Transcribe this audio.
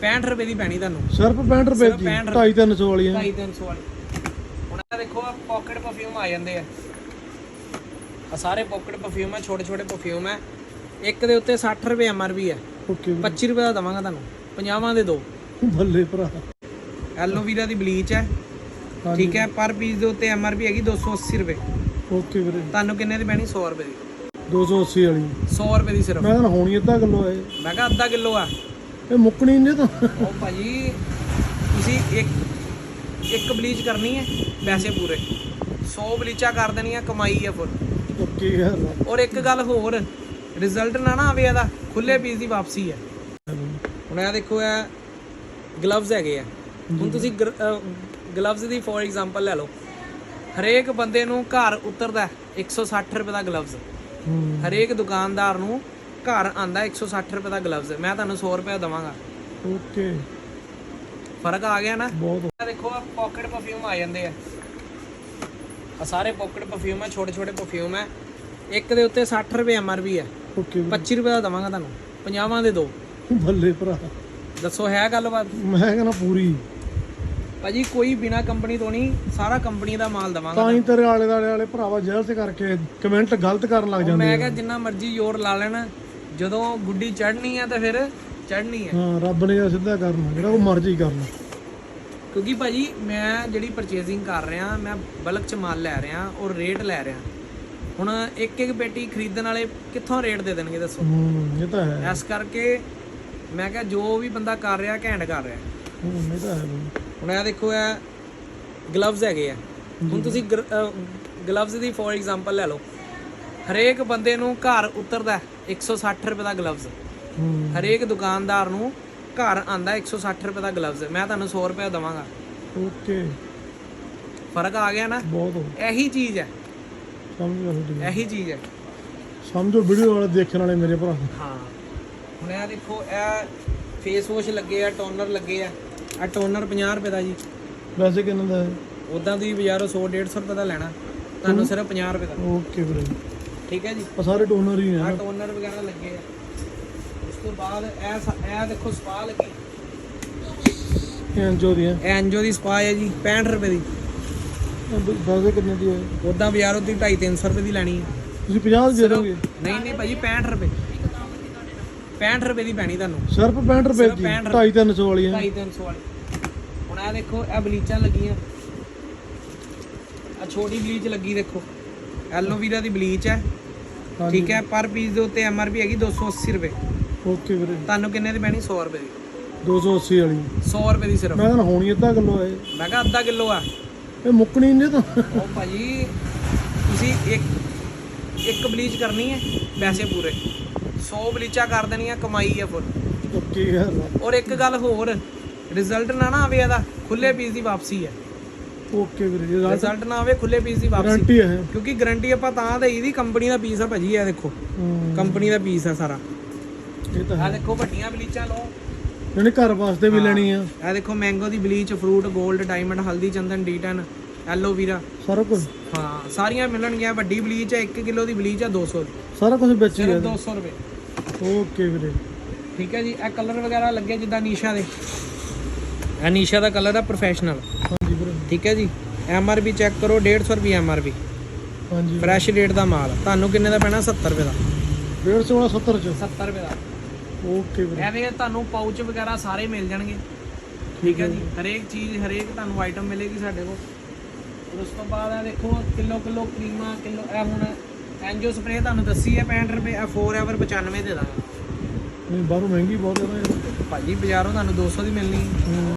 65 ਰੁਪਏ ਦੀ ਪੈਣੀ ਤੁਹਾਨੂੰ। ਸਿਰਫ 65 ਰੁਪਏ ਦੀ 65 2.5 300 ਵਾਲੀਆਂ 250 ਵਾਲੀ। ਹੁਣ ਇਹ ਦੇਖੋ ਪਾਕਟ ਪਰਫਿਊਮ ਆ ਜਾਂਦੇ ਆ। ਆ ਸਾਰੇ ਪਾਕਟ ਪਰਫਿਊਮ ਆ ਛੋਟੇ ਛੋਟੇ ਪਰਫਿਊਮ ਆ। ਇੱਕ ਦੇ ਉੱਤੇ 60 ਰੁਪਏ ਐਮਆਰਪੀ ਆ। ਓਕੇ 25 ਰੁਪਏ ਦਾ ਦਵਾਂਗਾ ਤੁਹਾਨੂੰ। 50 ਦੇ ਦੋ। ਬੱਲੇ ਭਰਾ। ਐਲੋਵੀਰਾ ਦੀ ਬਲੀਚ ਹੈ ਠੀਕ ਹੈ ਪਰ ਪੀਸ ਦੇ ਉੱਤੇ ਐਮਆਰਪੀ ਹੈਗੀ 280 ਰੁਪਏ। ਓਕੇ ਵੀਰੇ। ਤੁਹਾਨੂੰ ਕਿੰਨੇ ਦੀ ਪੈਣੀ? 100 ਰੁਪਏ ਦੀ। 280 ਵਾਲੀ। 100 ਰੁਪਏ ਦੀ ਸਿਰਫ। ਮੈਂ ਤਾਂ ਹੋਣੀ ਅੱਧਾ ਕਿਲੋ ਹੈ ਮੈਂ ਕਿਹਾ ਅੱਧਾ ਕਿਲੋ ਆ। ਇਹ ਮੁੱਕਣੀ ਨਹੀਂ ਤਾਂ। ਉਹ ਭਾਜੀ ਤੁਸੀਂ ਇੱਕ ਇੱਕ ਬਲੀਚ ਕਰਨੀ ਹੈ ਪੈਸੇ ਪੂਰੇ। 100 ਬਲੀਚਾਂ ਕਰ ਦੇਣੀਆਂ ਕਮਾਈ ਹੈ ਫੁੱਲ ਓਕੇ ਯਾਰ। ਔਰ ਇੱਕ ਗੱਲ ਹੋਰ ਰਿਜ਼ਲਟ ਨਾ ਨਾ ਆਵੇ ਇਹਦਾ ਖੁੱਲੇ ਪੀਸ ਦੀ ਵਾਪਸੀ ਹੈ। ਹੁਣ ਇਹ ਦੇਖੋ ਇਹ ਗਲਵਜ਼ ਹੈਗੇ ਆ। ਹੁਣ ਤੁਸੀਂ ਗਲਵਜ਼ ਦੀ ਫੋਰ ਐਗਜ਼ਾਮਪਲ ਲੈ ਲਓ। ਹਰੇਕ ਬੰਦੇ ਨੂੰ ਘਰ ਉਤਰਦਾ 160 ਰੁਪਏ ਦਾ ਗਲਵਜ਼ ਹਰੇਕ ਦੁਕਾਨਦਾਰ ਨੂੰ ਘਰ ਆਂਦਾ 160 ਰੁਪਏ ਦਾ ਗਲਵਜ਼ ਮੈਂ ਤੁਹਾਨੂੰ 100 ਰੁਪਏ ਦਵਾਂਗਾ। ਓਕੇ। ਫ਼ਰਕ ਆ ਗਿਆ ਨਾ? ਬਹੁਤ। ਦੇਖੋ ਪਾਕਟ ਪਰਫਿਊਮ ਆ ਜਾਂਦੇ ਆ। ਆ ਸਾਰੇ ਪਾਕਟ ਪਰਫਿਊਮ ਆ ਛੋਟੇ ਛੋਟੇ ਪਰਫਿਊਮ ਆ। ਇੱਕ ਦੇ ਉੱਤੇ 60 ਰੁਪਏ ਐਮਆਰਪੀ ਹੈ ਓਕੇ। 25 ਰੁਪਏ ਦਾ ਦਵਾਂਗਾ ਤੁਹਾਨੂੰ। 50 ਦੇ ਦੋ। ਬੱਲੇ ਭਰਾ। ਦੱਸੋ ਹੈ ਗੱਲਬਾਤ? ਮੈਂ ਕਹਿੰਦਾ ਪੂਰੀ। ਭਾਜੀ ਕੋਈ ਬਿਨਾ ਕੰਪਨੀ ਤੋਂ ਨਹੀਂ ਸਾਰਾ ਕੰਪਨੀ ਦਾ ਮਾਲ ਦਵਾਂਗਾ ਤਾਂ ਹੀ ਤੇਰੇ ਆਲੇ ਦਾਲੇ ਵਾਲੇ ਭਰਾਵਾ ਜੇਲ੍ਹ ਤੇ ਕਰਕੇ ਕਮੈਂਟ ਗਲਤ ਕਰਨ ਲੱਗ ਜਾਂਦੇ ਮੈਂ ਕਿਹਾ ਜਿੰਨਾ ਮਰਜ਼ੀ ਜ਼ੋਰ ਲਾ ਲੈਣ ਜਦੋਂ ਗੁੱਡੀ ਚੜ੍ਹਨੀ ਆ ਤਾਂ ਫਿਰ ਚੜ੍ਹਨੀ ਹੈ ਹਾਂ ਰੱਬ ਨੇ ਇਹ ਸਿੱਧਾ ਕਰਨਾ ਜਿਹੜਾ ਉਹ ਮਰਜ਼ੀ ਕਰਨਾ ਕਿਉਂਕਿ ਭਾਜੀ ਮੈਂ ਜਿਹੜੀ ਪਰਚੇਜ਼ਿੰਗ ਕਰ ਰਿਹਾ ਮੈਂ ਬਲਕ ਚ ਮਾਲ ਲੈ ਰਿਹਾ ਔਰ ਰੇਟ ਲੈ ਰਿਹਾ। ਹੁਣ ਇੱਕ ਇੱਕ ਪੇਟੀ ਖਰੀਦਣ ਵਾਲੇ ਕਿੱਥੋਂ ਰੇਟ ਦੇ ਦੇਣਗੇ ਦੱਸੋ? ਹੂੰ ਇਹ ਤਾਂ ਹੈ। ਇਸ ਕਰਕੇ ਮੈਂ ਕਿਹਾ ਜੋ ਵੀ ਬੰਦਾ ਕਰ ਰਿਹਾ ਘੈਂਟ ਕਰ ਰਿਹਾ। ਹੂੰ ਇਹ ਤਾਂ ਹੈ ਬਈ। ਹੁਣ ਇਹ ਦੇਖੋ ਇਹ ਗਲਵਜ਼ ਹੈਗੇ ਆ। ਹੁਣ ਤੁਸੀਂ ਗਲਵਜ਼ ਦੀ ਫੋਰ ਐਗਜ਼ਾਮਪਲ ਲੈ ਲਓ। ਹਰੇਕ ਬੰਦੇ ਨੂੰ ਘਰ ਉਤਰਦਾ 160 ਰੁਪਏ ਦਾ ਗਲਵਜ਼ ਹਰੇਕ ਦੁਕਾਨਦਾਰ ਨੂੰ ਘਰ ਆਂਦਾ 160 ਰੁਪਏ ਦਾ ਗਲਵਜ਼ ਮੈਂ ਤੁਹਾਨੂੰ 100 ਰੁਪਏ ਦਵਾਂਗਾ। ਓਕੇ। ਫ਼ਰਕ ਆ ਗਿਆ ਨਾ? ਬਹੁਤ ਇਹੀ ਚੀਜ਼ ਹੈ। ਸਮਝ। ਇਹੀ ਚੀਜ਼ ਹੈ। ਸਮਝੋ ਵੀਡੀਓ ਵਾਲੇ ਦੇਖਣ ਵਾਲੇ ਮੇਰੇ ਭਰਾ। ਹਾਂ। ਹੁਣ ਇਹ ਦੇਖੋ ਇਹ ਫੇਸ ਵਾਸ਼ ਲੱਗੇ ਆ ਟੋਨਰ ਲੱਗੇ ਆ। ਆ ਟੋਨਰ 50 ਰੁਪਏ ਦਾ ਜੀ। ਵੈਸੇ ਕਿੰਨਾ ਦਾ ਹੈ? ਉਦਾਂ ਤੁਸੀਂ ਬਾਜ਼ਾਰੋਂ 100 150 ਰੁਪਏ ਦਾ ਲੈਣਾ। ਤੁਹਾਨੂੰ ਸਿਰਫ 50 ਰੁਪਏ ਦਾ। ਓਕੇ ਵੀਰੇ। ਠੀਕ ਹੈ ਜੀ? ਆ ਸਾਰੇ ਟੋਨਰ ਹੀ ਆ ਨੇ। ਟੋਨਰ ਵਗੈਰਾ ਲੱਗੇ ਆ। ਉਸ ਤੋਂ ਬਾਅਦ ਇਹ ਸ- ਇਹ ਦੇਖੋ ਸਪਾ ਲੱਗੀ। ਅੰਜੋ ਦੀਆਂ ਇਹ ਐਨਜੋ ਦੀ ਸਪਾ ਹੈ ਜੀ 65 ਰੁਪਏ ਦੀ। ਵੈਸੇ ਕਿੰਨੇ ਦੀ ਹੈ? ਉਦਾਂ ਬਾਜ਼ਾਰੋਂ ਦੀ 250 300 ਰੁਪਏ ਦੀ ਲੈਣੀ ਹੈ। ਤੁਸੀਂ 50 ਦੀ ਦੇ ਦੋਗੇ? ਨਹੀਂ ਨਹੀਂ ਭਾਜੀ 65 ਰੁਪਏ। 65 ਰੁਪਏ ਦੀ ਪੈਣੀ ਤੁਹਾਨੂੰ। ਸਿਰਫ 65 ਰੁਪਏ ਦੀ 65 2.5 300 ਵਾਲੀਆਂ 250 300 ਵਾਲੀ। ਹੁਣ ਇਹ ਦੇਖੋ ਇਹ ਬਲੀਚਾਂ ਲੱਗੀਆਂ। ਆ ਛੋਟੀ ਬਲੀਚ ਲੱਗੀ ਦੇਖੋ। ਐਲੋਵੀਰਾ ਦੀ ਬਲੀਚ ਹੈ। ਹਾਂਜੀ। ਠੀਕ ਹੈ ਪਰ ਪੀਸ ਦੇ ਉੱਤੇ ਐਮਆਰਪੀ ਹੈਗੀ 280 ਰੁਪਏ। ਓਕੇ ਵੀਰੇ। ਤੁਹਾਨੂੰ ਕਿੰਨੇ ਦੀ ਪੈਣੀ? 100 ਰੁਪਏ ਦੀ। 280 ਵਾਲੀ। 100 ਰੁਪਏ ਦੀ ਸਿਰਫ। ਮੈਂ ਕਹਿੰਦਾ ਹੋਣੀ ਅੱਧਾ ਕਿਲੋ ਹੈ। ਮੈਂ ਕਿਹਾ ਅੱਧਾ ਕਿਲੋ ਆ। ਇਹ ਮੁੱਕਣੀ ਨਹੀਂ ਤਾਂ। ਉਹ ਭਾਜੀ ਤੁਸੀਂ ਇੱਕ ਇੱਕ ਬਲੀਚ ਕਰਨੀ ਹੈ ਪੈਸੇ ਪੂਰੇ। 100 ਬਲੀਚਾਂ ਕਰ ਦੇਣੀਆਂ ਕਮਾਈ ਹੈ ਫੁੱਲ ਓਕੇ ਯਾਰ। ਔਰ ਇੱਕ ਗੱਲ ਹੋਰ ਰਿਜ਼ਲਟ ਨਾ ਨਾ ਆਵੇ ਇਹਦਾ ਖੁੱਲੇ ਪੀਸ ਦੀ ਵਾਪਸੀ ਹੈ। ਓਕੇ ਵੀਰੇ ਇਹ ਰਿਜ਼ਲਟ ਨਾ ਆਵੇ ਖੁੱਲੇ ਪੀਸ ਦੀ ਵਾਪਸੀ। ਗਾਰੰਟੀ ਹੈ। ਕਿਉਂਕਿ ਗਾਰੰਟੀ ਆਪਾਂ ਤਾਂ ਦੇਈ ਦੀ ਕੰਪਨੀ ਦਾ ਪੀਸ ਆ ਭਾਜੀ ਇਹ ਦੇਖੋ। ਕੰਪਨੀ ਦਾ ਪੀਸ ਆ ਸਾਰਾ। ਇਹ ਤਾਂ ਆ ਦੇਖੋ ਵੱਡੀਆਂ ਬਲੀਚਾਂ ਲਓ। ਇਹਨੇ ਘਰ ਵਾਸਤੇ ਵੀ ਲੈਣੀ ਆ। ਇਹ ਦੇਖੋ ਮੈਂਗੋ ਦੀ ਬਲੀਚ ਫਰੂਟ 골ਡ ਡਾਇਮੰਡ ਹਲਦੀ ਚੰਦਨ ਡੀਟਨ ਐਲੋਵੀਰਾ ਸਾਰਾ ਕੁਝ? ਹਾਂ ਸਾਰੀਆਂ ਮਿਲਣਗੀਆਂ ਵੱਡੀ ਬਲੀਚ ਹੈ 1 ਕਿਲੋ ਦੀ ਬਲੀਚ ਹੈ 200 ਦੀ। ਸਾਰਾ ਕੁਝ ਵਿੱਚ ਹੀ ਹੈ ਸਿਰਫ 200 ਰੁਪਏ। ਓਕੇ ਵੀਰੇ। ਠੀਕ ਹੈ ਜੀ ਇਹ ਕਲਰ ਵਗੈਰਾ ਲੱਗੇ ਜਿੱਦਾਂ ਨੀਸ਼ਾ ਦੇ। ਇਹ ਨੀਸ਼ਾ ਦਾ ਕਲਰ ਹੈ ਪ੍ਰੋਫੈਸ਼ਨਲ ਹਾਂਜੀ ਵੀਰੇ। ਠੀਕ ਹੈ ਜੀ? ਐਮ ਆਰ ਪੀ ਚੈੱਕ ਕਰੋ 150 ਰੁਪਏ ਐਮ ਆਰ ਪੀ ਹਾਂਜੀ। ਫਰੈਸ਼ ਰੇਟ ਦਾ ਮਾਲ। ਤੁਹਾਨੂੰ ਕਿੰਨੇ ਦਾ ਪੈਣਾ? 70 ਰੁਪਏ ਦਾ। 150 ਵਾਲਾ 70 ਚ? 70 ਰੁਪਏ ਦਾ। ਓਕੇ ਵੀਰੇ। ਐਵੇਂ ਤੁਹਾਨੂੰ ਪਾਊਚ ਵਗੈਰਾ ਸਾਰੇ ਮਿਲ ਜਾਣਗੇ। ਠੀਕ ਹੈ ਜੀ? ਹਰੇਕ ਚੀਜ਼ ਹਰੇਕ ਤੁਹਾਨੂੰ ਆਈਟਮ ਮਿਲੇਗੀ ਸਾਡੇ ਕੋਲ। ਉਸ ਤੋਂ ਬਾਅਦ ਇਹ ਦੇਖੋ ਕਿਲੋ ਕਿਲੋ ਕਰੀਮਾਂ ਕਿਲੋ ਇਹ ਹੁਣ ਐਂਜੋ ਸਪਰੇ ਤੁਹਾਨੂੰ ਦੱਸੀ ਹੈ 65 ਰੁਪਏ ਇਹ 4 ਐਵਰ 95 ਦੇ ਦਾਂਗਾ। ਨਹੀਂ ਬਾਹਰੋਂ ਮਹਿੰਗੀ ਬਹੁਤ ਹੈ। ਨਾ ਭਾਜੀ ਬਾਜ਼ਾਰੋਂ ਤੁਹਾਨੂੰ 200 ਦੀ ਮਿਲਣੀ। ਹੂੰ,